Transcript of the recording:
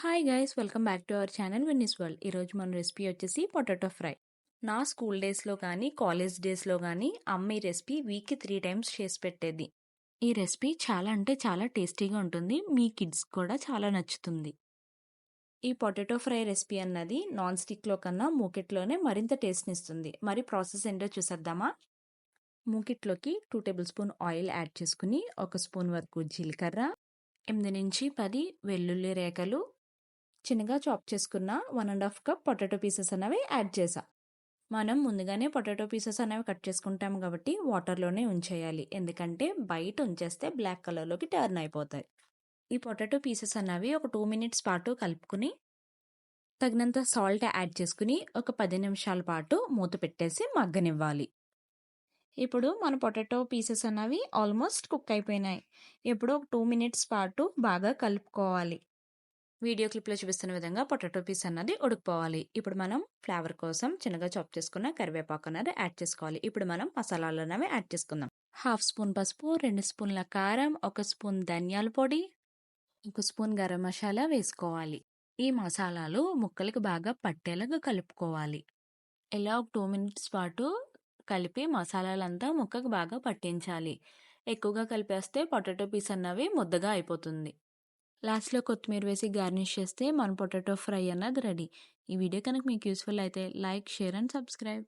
Hi guys welcome back to our channel Vinny's world ఈరోజు మన recipe వచ్చేసి potato fry. నా స్కూల్ డేస్లో కానీ కాలేజ్ డేస్లో కానీ అమ్మ ఈ రెసిపీ వీక్కి త్రీ టైమ్స్ చేసి పెట్టేది. ఈ రెసిపీ చాలా అంటే చాలా టేస్టీగా ఉంటుంది మీ కిడ్స్ కూడా చాలా నచ్చుతుంది. ఈ పొటాటో ఫ్రై రెసిపీ అన్నది నాన్ స్టిక్లో కన్నా మూకెట్లోనే మరింత టేస్ట్ని ఇస్తుంది. మరి ప్రాసెస్ ఏంటో చూసేద్దామా? మూకిట్లోకి two tablespoon oil add చేసుకుని ఒక స్పూన్ వరకు జీలకర్ర ఎనిమిది నుంచి పది వెల్లుల్లి రేఖలు చిన్నగా చాప్ చేసుకున్న one and half cup potato pieces అనేవి యాడ్ చేసా మనం ముందుగానే పొటాటో పీసెస్ అనేవి కట్ చేసుకుంటాం కాబట్టి వాటర్లోనే ఉంచేయాలి. ఎందుకంటే బయట ఉంచేస్తే బ్లాక్ కలర్లోకి టర్న్ అయిపోతాయి. ఈ పొటాటో పీసెస్ అనేవి ఒక టూ మినిట్స్ పాటు కలుపుకుని తగినంత సాల్ట్ యాడ్ చేసుకుని ఒక పది నిమిషాల పాటు మూత పెట్టేసి మగ్గనివ్వాలి. ఇప్పుడు మన పొటాటో పీసెస్ అనేవి ఆల్మోస్ట్ కుక్ అయిపోయినాయి. ఇప్పుడు ఒక టూ మినిట్స్ పాటు బాగా కలుపుకోవాలి. వీడియో క్లిప్లో చూపిస్తున్న విధంగా పొటాటో పీస్ అన్నది ఉడికిపోవాలి. ఇప్పుడు మనం ఫ్లేవర్ కోసం చిన్నగా చాప్ చేసుకున్న కరివేపాకు అన్నది యాడ్ చేసుకోవాలి. ఇప్పుడు మనం మసాలాలు అనేవి యాడ్ చేసుకుందాం. హాఫ్ స్పూన్ పసుపు రెండు స్పూన్ల కారం ఒక స్పూన్ ధనియాల పొడి ఒక స్పూన్ గరం మసాలా వేసుకోవాలి. ఈ మసాలాలు ముక్కలకు బాగా పట్టేలాగా కలుపుకోవాలి. ఇలా ఒక టూ మినిట్స్ పాటు కలిపి మసాలాలంతా ముక్కకు బాగా పట్టించాలి. ఎక్కువగా కలిపేస్తే పొటాటో పీస్ అన్నవి ముద్దగా అయిపోతుంది. లాస్ట్లో కొత్తిమీర వేసి గార్నిష్ చేస్తే మన పొటాటో ఫ్రై అన్నది రెడీ. ఈ వీడియో కనుక మీకు యూస్ఫుల్ అయితే లైక్ షేర్ అండ్ సబ్స్క్రైబ్.